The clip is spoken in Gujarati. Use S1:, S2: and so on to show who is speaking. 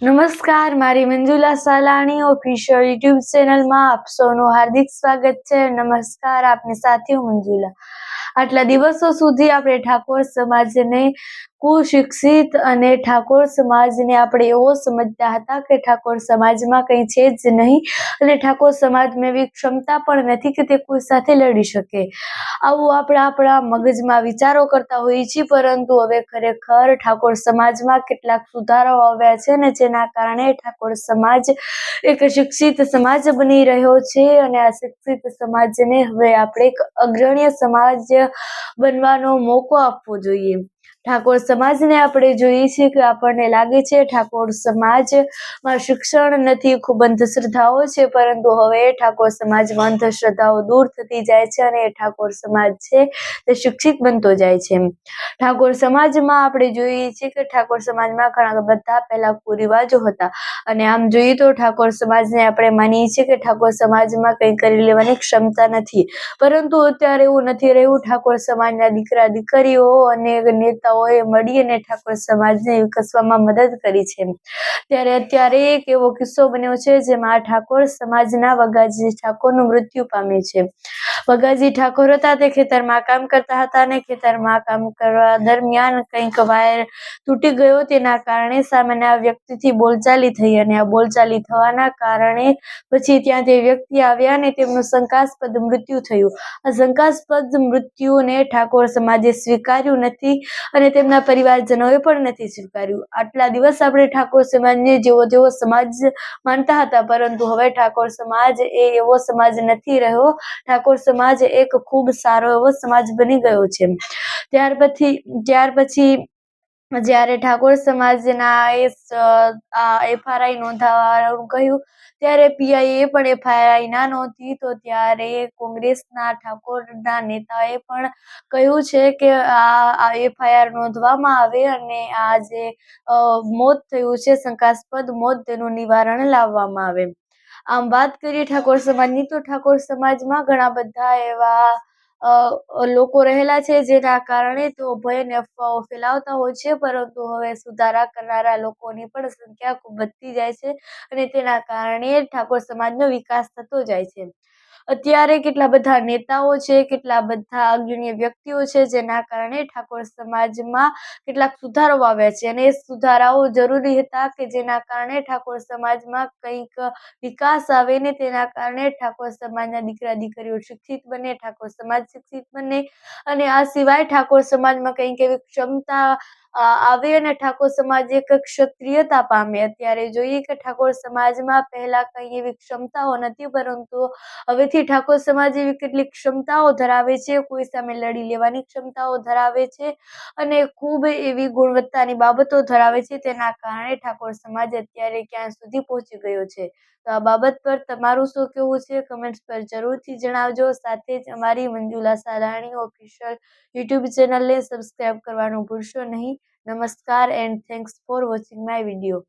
S1: નમસ્કાર, મારી મંજુલા સાલાણી ઓફિશિયલ યુટ્યુબ ચેનલમાં આપ સૌનું હાર્દિક સ્વાગત છે. નમસ્કાર, આપની સાથે મંજુલા. આટલા દિવસો સુધી આપણે ઠાકોર સમાજને કુશિક્ષિત અને ઠાકોર સમાજને આપણે એવો સમજતા હતા કે ઠાકોર સમાજમાં કંઈ છે જ નહીં. અને ઠાકોર સમાજમાં એવી ક્ષમતા પણ નથી કે તે કોઈ સાથે લડી શકે. આવું આપણે આપણા મગજમાં વિચારો કરતા હોઈએ છીએ, પરંતુ હવે ખરેખર ઠાકોર સમાજમાં કેટલાક સુધારાઓ આવ્યા છે ને જેના કારણે ઠાકોર સમાજ એક શિક્ષિત સમાજ બની રહ્યો છે અને આ શિક્ષિત સમાજને હવે આપણે એક અગ્રણ્ય સમાજ બનવાનો મોકો આપવો જોઈએ. ઠાકોર સમાજને આપણે જોઈએ છીએ કે આપણને લાગે છે ઠાકોર સમાજમાં શિક્ષણ નથી, ખૂબ અંધશ્રદ્ધાઓ છે, પરંતુ હવે ઠાકોર સમાજમાં અંધશ્રદ્ધાઓ દૂર થતી જાય છે અને ઠાકોર સમાજ છે તે શિક્ષિત બનતો જાય છે. ઠાકોર સમાજમાં આપણે જોઈએ છીએ કે ઠાકોર સમાજમાં ઘણા બધા પહેલા કુરિવાજો હતા. અને આમ જોઈએ તો ઠાકોર સમાજને આપણે માનીએ છીએ કે ઠાકોર સમાજમાં કંઈ કરી લેવાની ક્ષમતા નથી. પરંતુ અત્યારે એવું નથી રહ્યું. ઠાકોર સમાજના દીકરા દીકરીઓ અને નેતા સંસ્થાઓએ મળી અને ઠાકોર સમાજને વિકસવામાં મદદ કરી છે. ત્યારે અત્યારે એક એવો કિસ્સો બન્યો છે જેમાં ઠાકોર સમાજના વગાજી ઠાકોરનું મૃત્યુ પામ્યું છે. વગાજી ઠાકોર હતા તે ખેતરમાં કામ કરતા હતા અને ખેતરમાં કામ કરવા દરમિયાન કંઈક વાયર તૂટી ગયો તેના કારણે સામેના વ્યક્તિથી બોલચાલી થઈ અને આ બોલચાલી થવાના કારણે પછી ત્યાં તે વ્યક્તિ આવ્યા અને તેમનું શંકાસ્પદ મૃત્યુ થયું. આ શંકાસ્પદ મૃત્યુને ઠાકોર સમાજે સ્વીકાર્યું નથી અને તેમના પરિવારજનોએ પણ નથી સ્વીકાર્યું. આટલા દિવસ આપણે ઠાકોર સમાજને જેવો તેવો સમાજ માનતા હતા, પરંતુ હવે ઠાકોર સમાજ એ એવો સમાજ નથી રહ્યો. ઠાકોર સમાજ એક ખૂબ સારો એવો સમાજ બની ગયો છે. ત્યાર પછી ત્યાર પછી જ્યારે ઠાકોર સમાજના એ એફઆરઆઈ નોંધાવાનું કહ્યું, ત્યારે પીઆઈએ પણ એફઆરઆઈ ના નહોતી તો ત્યારે કોંગ્રેસના ઠાકોરના નેતાએ પણ કહ્યું છે કે આ એફઆઈઆર નોંધવામાં આવે અને આ જે મોત થયું છે, શંકાસ્પદ મોત તેનું નિવારણ લાવવામાં આવે. આમ વાત કરીએ ઠાકોર સમાજની, તો ઠાકોર સમાજમાં ઘણા બધા એવા લોકો રહેલા છે જેના કારણે તેઓ ભય અને અફવાઓ ફેલાવતા હોય છે, પરંતુ હવે સુધારા કરનારા લોકોની પણ સંખ્યા ખૂબ વધતી જાય છે અને તેના કારણે ઠાકોર સમાજનો વિકાસ થતો જાય છે. અત્યારે કેટલા બધા નેતાઓ છે, કેટલા બધા અગ્રણીય વ્યક્તિઓ છે, જેના કારણે ઠાકોર સમાજમાં કેટલાક સુધારો આવ્યા છે. અને એ સુધારાઓ જરૂરી હતા કે જેના કારણે ઠાકોર સમાજમાં કંઈક વિકાસ આવે ને તેના કારણે ઠાકોર સમાજના દીકરા દીકરીઓ શિક્ષિત બને, ઠાકોર સમાજ શિક્ષિત બને. અને આ સિવાય ઠાકોર સમાજમાં કંઈક એવી ક્ષમતા આવે અને ઠાકોર સમાજ એક ક્ષત્રિયતા પામે. અત્યારે જોઈએ કે ઠાકોર સમાજમાં પહેલા કંઈ એવી ક્ષમતાઓ નથી પરંતુ હવેથી ઠાકોર સમાજ એવી કેટલીક ક્ષમતાઓ ધરાવે છે, કોઈ સામે લડી લેવાની ક્ષમતાઓ ધરાવે છે અને ખૂબ એવી ગુણવત્તાની બાબતો ધરાવે છે. તેના કારણે ઠાકોર સમાજ અત્યારે ક્યાં સુધી પહોંચી ગયો છે? તો આ બાબત પર તમારું શું કહેવું છે? કમેન્ટ્સ પર જરૂરથી જણાવજો. સાથે જ અમારી મંજુલા સારાણી ઓફિશિયલ યુટ્યુબ ચેનલને સબસ્ક્રાઈબ કરવાનું ભૂલશો નહીં. Namaskar and thanks for watching my video.